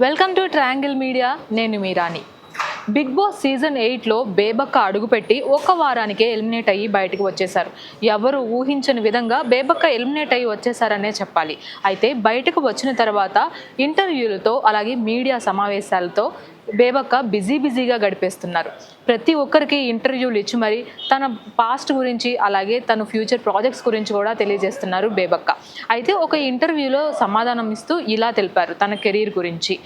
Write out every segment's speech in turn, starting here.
Welcome to triangle media నేను మీ Rani. Bigg Boss season ఎయిట్లో బేబక్క అడుగుపెట్టి ఒక వారానికే ఎలిమినేట్ అయ్యి బయటకు వచ్చేసారు ఎవరు ఊహించని విధంగా బేబక్క ఎలిమినేట్ అయ్యి వచ్చేసారనే చెప్పాలి. అయితే బయటకు వచ్చిన తర్వాత ఇంటర్వ్యూలతో అలాగే మీడియా సమావేశాలతో బేబక్క బిజీ బిజీగా గడిపేస్తున్నారు. ప్రతి ఒక్కరికి ఇంటర్వ్యూలు ఇచ్చి మరి తన పాస్ట్ గురించి అలాగే తన ఫ్యూచర్ ప్రాజెక్ట్స్ గురించి కూడా తెలియజేస్తున్నారు బేబక్క. అయితే ఒక ఇంటర్వ్యూలో సమాధానం ఇస్తూ ఇలా తెలిపారు తన కెరీర్ గురించి.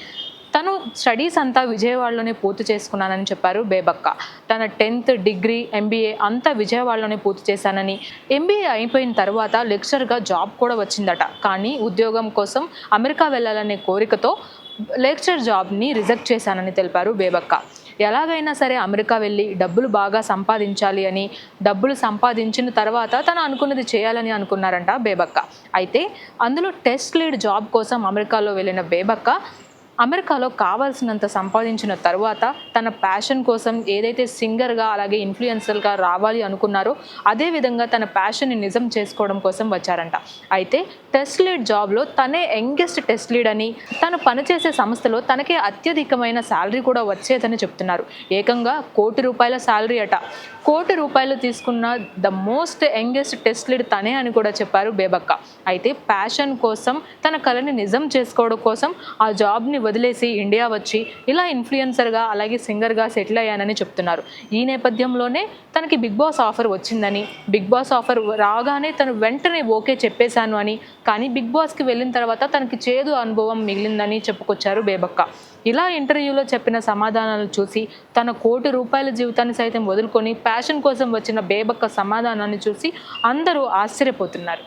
తను స్టడీస్ అంతా విజయవాడలోనే పూర్తి చేసుకున్నానని చెప్పారు బేబక్క. తన టెన్త్ డిగ్రీ ఎంబీఏ అంతా విజయవాడలోనే పూర్తి చేశానని. ఎంబీఏ అయిపోయిన తర్వాత లెక్చర్గా జాబ్ కూడా వచ్చిందట. కానీ ఉద్యోగం కోసం అమెరికా వెళ్ళాలనే కోరికతో లెక్చర్ జాబ్ని రిజెక్ట్ చేశానని తెలిపారు బేబక్క. ఎలాగైనా సరే అమెరికా వెళ్ళి డబ్బులు బాగా సంపాదించాలి అని డబ్బులు సంపాదించిన తర్వాత తను అనుకున్నది చేయాలని అనుకున్నారంట బేబక్క. అయితే అందులో టెస్ట్ లీడ్ జాబ్ కోసం అమెరికాలో వెళ్ళిన బేబక్క అమెరికాలో కావాల్సినంత సంపాదించిన తర్వాత తన ప్యాషన్ కోసం ఏదైతే సింగర్గా అలాగే ఇన్ఫ్లుయెన్సర్గా రావాలి అనుకున్నారో అదే విధంగా తన ప్యాషన్ని నిజం చేసుకోవడం కోసం వచ్చారంట. అయితే టెస్ట్ లీడ్ జాబ్లో తనే యంగెస్ట్ టెస్ట్ లీడ్ అని తను పనిచేసే సంస్థలో తనకే అత్యధికమైన శాలరీ కూడా వచ్చేదని చెప్తున్నారు. ఏకంగా కోటి రూపాయల శాలరీ అట. కోటి రూపాయలు తీసుకున్న the most youngest test lead తనే అని కూడా చెప్పారు బేబక్క. అయితే ప్యాషన్ కోసం తన కళని నిజం చేసుకోవడం కోసం ఆ జాబ్ని వదిలేసి ఇండియా వచ్చి ఇలా ఇన్ఫ్లుయెన్సర్గా అలాగే సింగర్గా సెటిల్ అయ్యానని చెప్తున్నారు. ఈ నేపథ్యంలోనే తనకి బిగ్ బాస్ ఆఫర్ వచ్చిందని బిగ్ బాస్ ఆఫర్ రాగానే తను వెంటనే ఓకే చెప్పేశాను అని కానీ బిగ్ బాస్కి వెళ్ళిన తర్వాత తనకి చేదు అనుభవం మిగిలిందని చెప్పుకొచ్చారు బేబక్క. ఇలా ఇంటర్వ్యూలో చెప్పిన సమాధానాలు చూసి తన కోటి రూపాయల జీవితాన్ని సైతం వదులుకొని ప్యాషన్ కోసం వచ్చిన బేబక్క సమాధానాన్ని చూసి అందరూ ఆశ్చర్యపోతున్నారు.